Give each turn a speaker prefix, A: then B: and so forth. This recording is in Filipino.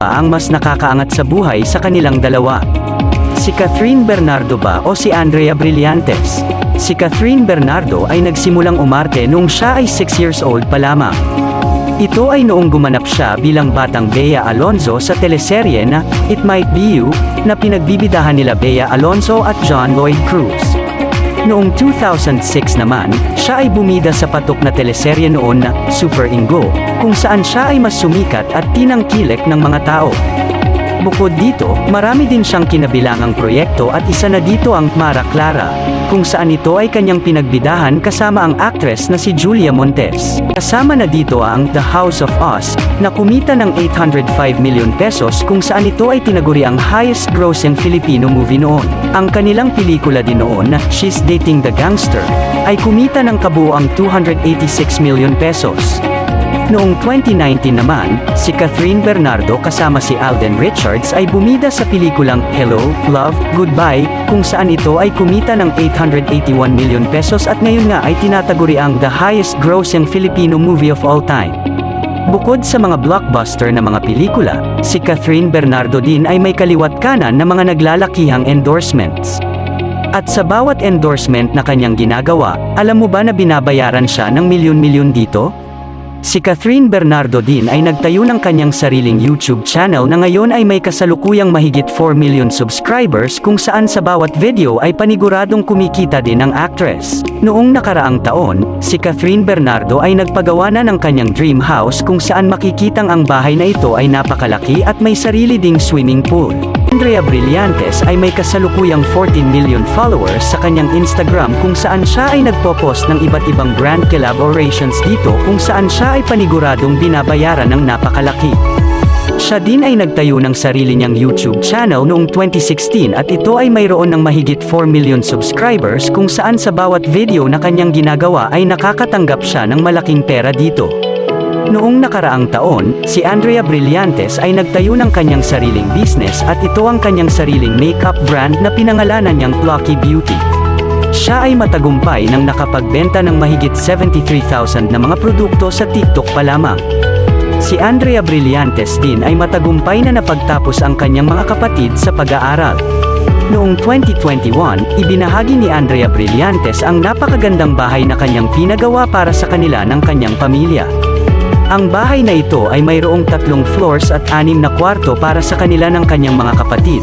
A: ang mas nakakaangat sa buhay sa kanilang dalawa? Si Catherine Bernardo ba o si Andrea Brillantes? Si Catherine Bernardo ay nagsimulang umarte nung siya ay 6 years old pa lamang. Ito ay noong gumanap siya bilang batang Bea Alonzo sa teleserye na It Might Be You, na pinagbibidahan nila Bea Alonzo at John Lloyd Cruz. Noong 2006 naman, siya ay bumida sa patok na teleserye noon na Super Ingo, kung saan siya ay mas sumikat at tinangkilik ng mga tao. Bukod dito, marami din siyang kinabilangang proyekto at isa na dito ang Mara Clara, kung saan ito ay kanyang pinagbidahan kasama ang actress na si Julia Montes. Kasama na dito ang The House of Us, na kumita ng 805 million pesos kung saan ito ay tinaguri ang highest grossing Filipino movie noon. Ang kanilang pelikula din noon na She's Dating the Gangster, ay kumita ng kabuoang 286 million pesos. Noong 2019 naman, si Catherine Bernardo kasama si Alden Richards ay bumida sa pelikulang Hello, Love, Goodbye, kung saan ito ay kumita ng 881 million pesos at ngayon nga ay tinataguri ang the highest grossing Filipino movie of all time. Bukod sa mga blockbuster na mga pelikula, si Catherine Bernardo din ay may kaliwat kanan na mga naglalakihang endorsements. At sa bawat endorsement na kanyang ginagawa, alam mo ba na binabayaran siya ng milyon-milyon dito? Si Catherine Bernardo din ay nagtayo ng kanyang sariling YouTube channel na ngayon ay may kasalukuyang mahigit 4 million subscribers kung saan sa bawat video ay paniguradong kumikita din ang actress. Noong nakaraang taon, si Catherine Bernardo ay nagpagawa na ng kanyang dream house kung saan makikitang ang bahay na ito ay napakalaki at may sarili ding swimming pool. Andrea Brillantes ay may kasalukuyang 14 million followers sa kanyang Instagram kung saan siya ay nagpo-post ng iba't ibang brand collaborations dito kung saan siya ay paniguradong binabayaran ng napakalaki. Siya din ay nagtayo ng sarili niyang YouTube channel noong 2016 at ito ay mayroon ng mahigit 4 million subscribers kung saan sa bawat video na kanyang ginagawa ay nakakatanggap siya ng malaking pera dito. Noong nakaraang taon, si Andrea Brillantes ay nagtayo ng kanyang sariling business at ito ang kanyang sariling makeup brand na pinangalanan niyang Plucky Beauty. Siya ay matagumpay nang nakapagbenta ng mahigit 73,000 na mga produkto sa TikTok pa lamang. Si Andrea Brillantes din ay matagumpay na napagtapos ang kanyang mga kapatid sa pag-aaral. Noong 2021, ibinahagi ni Andrea Brillantes ang napakagandang bahay na kanyang pinagawa para sa kanila ng kanyang pamilya. Ang bahay na ito ay mayroong tatlong floors at anim na kwarto para sa kanila ng kanyang mga kapatid.